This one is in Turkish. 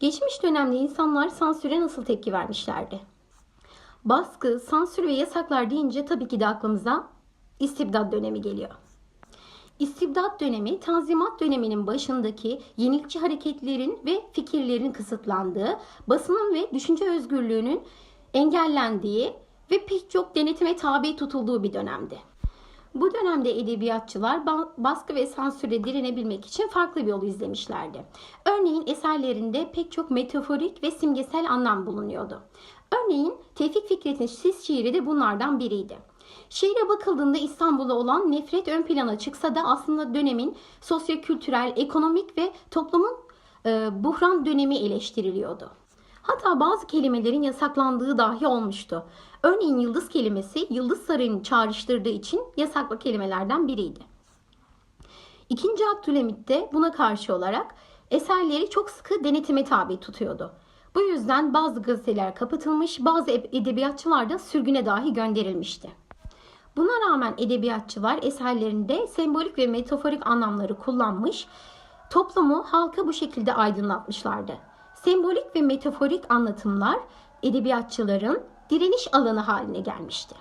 Geçmiş dönemde insanlar sansüre nasıl tepki vermişlerdi? Baskı, sansür ve yasaklar deyince tabii ki de aklımıza istibdat dönemi geliyor. İstibdat dönemi, Tanzimat döneminin başındaki yenilikçi hareketlerin ve fikirlerin kısıtlandığı, basının ve düşünce özgürlüğünün engellendiği ve pek çok denetime tabi tutulduğu bir dönemdi. Bu dönemde edebiyatçılar ba- baskı ve sansüre direnebilmek için farklı bir yol izlemişlerdi. Örneğin eserlerinde pek çok metaforik ve simgesel anlam bulunuyordu. Örneğin Tevfik Fikret'in Sis şiiri de bunlardan biriydi. Şiire bakıldığında İstanbul'a olan nefret ön plana çıksa da aslında dönemin sosyokültürel, ekonomik ve toplumun e, buhran dönemi eleştiriliyordu. Hatta bazı kelimelerin yasaklandığı dahi olmuştu. Örneğin yıldız kelimesi Yıldız Sarayı'nı çağrıştırdığı için yasaklı kelimelerden biriydi. İkinci Abdülhamit de buna karşı olarak eserleri çok sıkı denetime tabi tutuyordu. Bu yüzden bazı gazeteler kapatılmış, bazı edebiyatçılar da sürgüne dahi gönderilmişti. Buna rağmen edebiyatçılar eserlerinde sembolik ve metaforik anlamları kullanmış, toplumu halka bu şekilde aydınlatmışlardı. Sembolik ve metaforik anlatımlar edebiyatçıların direniş alanı haline gelmişti.